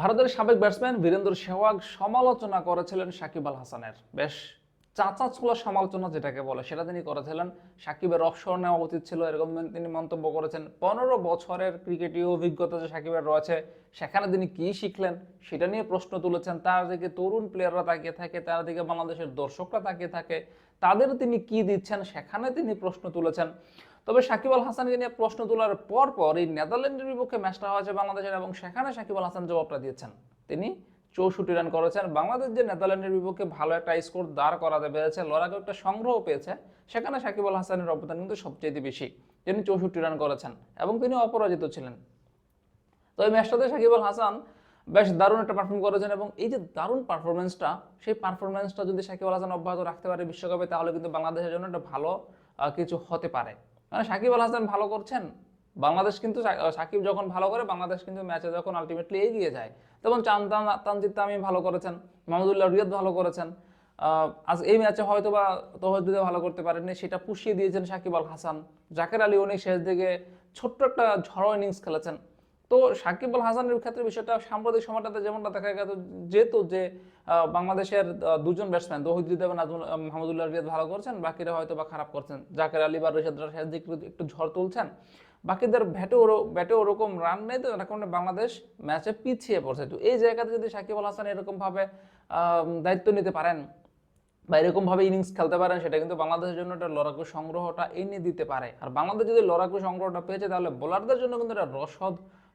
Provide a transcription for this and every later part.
ভারতের সাবেক ব্যাটসম্যান বীরেন্দ্র সেহওয়াগ সমালোচনা করেছিলেন সাকিব আল হাসানের। বেশ চাচা ছোলা সমালোচনা যেটাকে বলে, সেটা তিনি করেছিলেন। সাকিবের অবসর নেওয়া উচিত ছিল, এরকম তিনি মন্তব্য করেছেন। পনেরো বছরের ক্রিকেটীয় অভিজ্ঞতা যে সাকিবের রয়েছে, সেখানে তিনি কি শিখলেন, সেটা নিয়ে প্রশ্ন তুলেছেন। তার দিকে তরুণ প্লেয়াররা তাকিয়ে থাকে, তার দিকে বাংলাদেশের দর্শকরা তাকিয়ে থাকে। তাদের তিনি কি দিচ্ছেন, সেখানে তিনি প্রশ্ন তুলেছেন। তবে সাকিব আল হাসানকে নিয়ে প্রশ্ন তোলার পর পর এই নেদারল্যান্ডের বিপক্ষে ম্যাচটা হয়েছে বাংলাদেশের এবং সেখানে সাকিব আল হাসান জবাবটা দিয়েছেন। তিনি চৌষট্টি রান করেছেন। বাংলাদেশ যে নেদারল্যান্ডের বিপক্ষে ভালো একটা স্কোর দাঁড় করাতে পেরেছে, লড়াকে একটা সংগ্রহ পেয়েছে, সেখানে সাকিব আল হাসানের অবদান কিন্তু সবচেয়ে বেশি। তিনি চৌষট্টি রান করেছেন এবং তিনি অপরাজিত ছিলেন। তো এই ম্যাচটাতে সাকিব আল হাসান বেশ দারুণ একটা পারফর্ম করেছেন এবং এই যে দারুণ পারফরমেন্সটা সেই পারফরমেন্সটা যদি সাকিব আল হাসান অব্যাহত রাখতে পারে বিশ্বকাপে, তাহলে কিন্তু বাংলাদেশের জন্য একটা ভালো কিছু হতে পারে। মানে সাকিব আল হাসান ভালো করছেন। বাংলাদেশ কিন্তু সাকিব যখন ভালো করে, বাংলাদেশ কিন্তু ম্যাচে যখন আলটিমেটলি এগিয়ে যায়, তখন চান্দান তান- তানজিদ তামিম ভালো করেছেন মাহমুদুল্লাহ রিয়াদ ভালো করেছেন। আজ এই ম্যাচে হয়তো বা তহদিদে ভালো করতে পারেননি, সেটা পুষিয়ে দিয়েছেন সাকিব আল হাসান। জাকের আলী অনেক শেষ দিকে ছোট্ট একটা ঝড় ইনিংস খেলেছেন। তো সাকিব আল হাসানের ক্ষেত্রে বিষয়টা সাম্প্রতিক সময়টাতে যেমনটা দেখা গেছে যেহেতু যে বাংলাদেশের দুজন ব্যাটসম্যান তহিদ এবং নাজমুল মাহমুদুল্লাহ রিয়াদ ভালো করছেন, বাকিরা হয়তো বা খারাপ করছেন। জাকের আলী বা রিশাদ রানা শেষ একটু- ঝড় তুলছেন। বাকিদের ব্যাটে ওরো ব্যাটে ওরকম রান নেই তো, এর কারণে বাংলাদেশ ম্যাচে পিছিয়ে পড়ছে। তো এই জায়গাতে যদি সাকিব আল হাসান এরকমভাবে দায়িত্ব নিতে পারেন বা এরকমভাবে ইনিংস খেলতে পারেন, সেটা কিন্তু বাংলাদেশের জন্য একটা লড়াকু সংগ্রহটা এনে দিতে পারে। আর বাংলাদেশ যদি লড়াকু সংগ্রহটা পেয়েছে, তাহলে বোলারদের জন্য কিন্তু একটা রসদ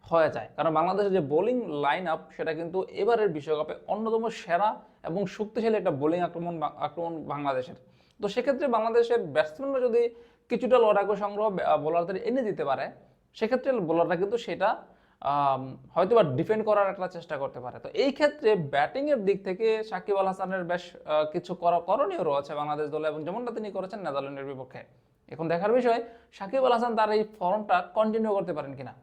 হয়ে যায়। কারণ বাংলাদেশের যে বোলিং লাইন আপ সেটা কিন্তু এবারের বিশ্বকাপে অন্যতম সেরা এবং শক্তিশালী একটা বোলিং আক্রমণ আক্রমণ বাংলাদেশের। তো সেক্ষেত্রে বাংলাদেশের ব্যাটসম্যানরা যদি কিছুটা লড়াকু সংগ্রহ বোলারদের এনে দিতে পারে, সেক্ষেত্রে বোলাররা কিন্তু সেটা হয়তো বা ডিফেন্ড করার একটা চেষ্টা করতে পারে। তো এই ক্ষেত্রে ব্যাটিং এর দিক থেকে সাকিব আল হাসানের বেশ কিছু করা, করণীয় রয়েছে বাংলাদেশ দলে এবং যেমনটা তিনি করেছেন নেদারল্যান্ডের বিপক্ষে। এখন দেখার বিষয়, সাকিব আল হাসান তার এই ফর্মটা কন্টিনিউ করতে পারেন কিনা?